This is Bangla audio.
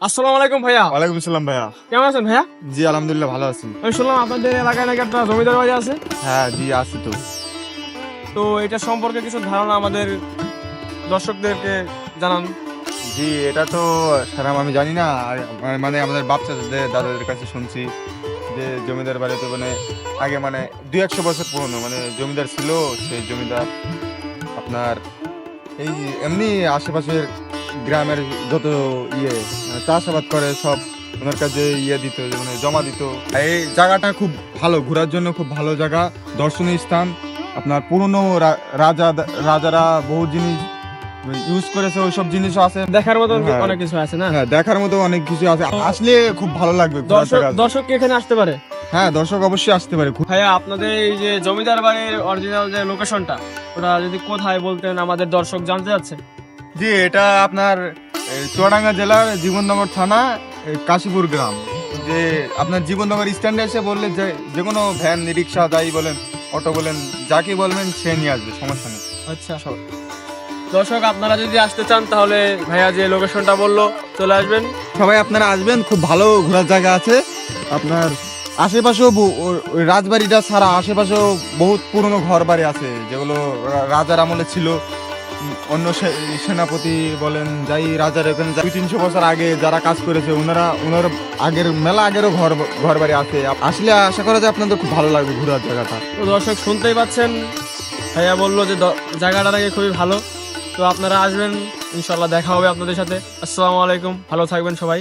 আসসালামু আলাইকুম ভাইয়া। ওয়ালাইকুম আসসালাম ভাইয়া। কেমন আছেন ভাইয়া? জি আলহামদুলিল্লাহ ভালো আছি। আমি শুনলাম আপনাদের এলাকায় নাকি একটা জমিদার বাড়ি আছে। হ্যাঁ জি আছি তো। তো এটা সম্পর্কে কিছু ধারণা আমাদের দর্শকদেরকে জানান। জি এটা তো সারাম আমি জানি না। আর মানে আমাদের বাচ্চাদের দাদাদের কাছে শুনছি যে জমিদার বাড়িতে মানে আগে মানে দুই একশো বছর পুরনো মানে জমিদার ছিল সেই জমিদার আপনার এই এমনি আশেপাশের গ্রামের যত ইয়ে চাষাবাদ করে সব ওনার কাছে ইয়ে দিত মানে জমা দিত। এই জায়গাটা খুব ভালো ঘোরার জন্য খুব ভালো জায়গা দর্শনীয় স্থান। আপনার পুরনো রাজা রাজারা বহু জিনিস ইউজ করেছে ওইসব জিনিসও আছে। দেখার মতো হ্যাঁ। অনেক কিছু আছে না? হ্যাঁ দেখার মতো অনেক কিছু আছে। আসলে খুব ভালো লাগবে দর্শক দর্শক এখানে আসতে পারে? হ্যাঁ দর্শক অবশ্যই আসতে পারে। ভাইয়া আপনাদের এই যে জমিদার বাড়ির অরিজিনাল যে লোকেশনটা ওটা যদি কোথায় বলতেন আমাদের দর্শক জানতে যাচ্ছে জি এটা আপনার চুয়াডাঙ্গা জেলার জীবননগর থানা কাশীপুর গ্রাম। যে আপনার জীবননগর স্ট্যান্ডে এসে বললে যে যে কোনো ভ্যান রিক্সা যাই বলেন অটো বলেন যাকে বলবেন সে নিয়ে আসবে সমস্যা নেই। আচ্ছা। দর্শক আপনারা যদি আসতে চান তাহলে ভাইয়া যে লোকেশনটা বলল চলে আসবেন। সবাই আপনারা আসবেন খুব ভালো ঘোরার জায়গা আছে। আপনার আশেপাশেও রাজবাড়িটা ছাড়া আশেপাশেও বহুত পুরনো ঘর বাড়ি আছে যেগুলো রাজার আমলে ছিল। অন্য সেনাপতি বলেন, যাই রাজা এখানে দুই তিনশো বছর আগে যারা কাজ করেছে, ওনারা ওনার আগের মেলা আগেরও ঘর ঘর বাড়ি আছে আসলে আশা করা যায় আপনাদের খুব ভালো লাগবে ঘোরার জায়গাটা। তো দর্শক শুনতেই পাচ্ছেন, ভাইয়া বলল যে জায়গাটা নাকি খুবই ভালো। তো আপনারা আসবেন ইনশাল্লাহ দেখা হবে আপনাদের সাথে। আসসালামু আলাইকুম, ভালো থাকবেন সবাই।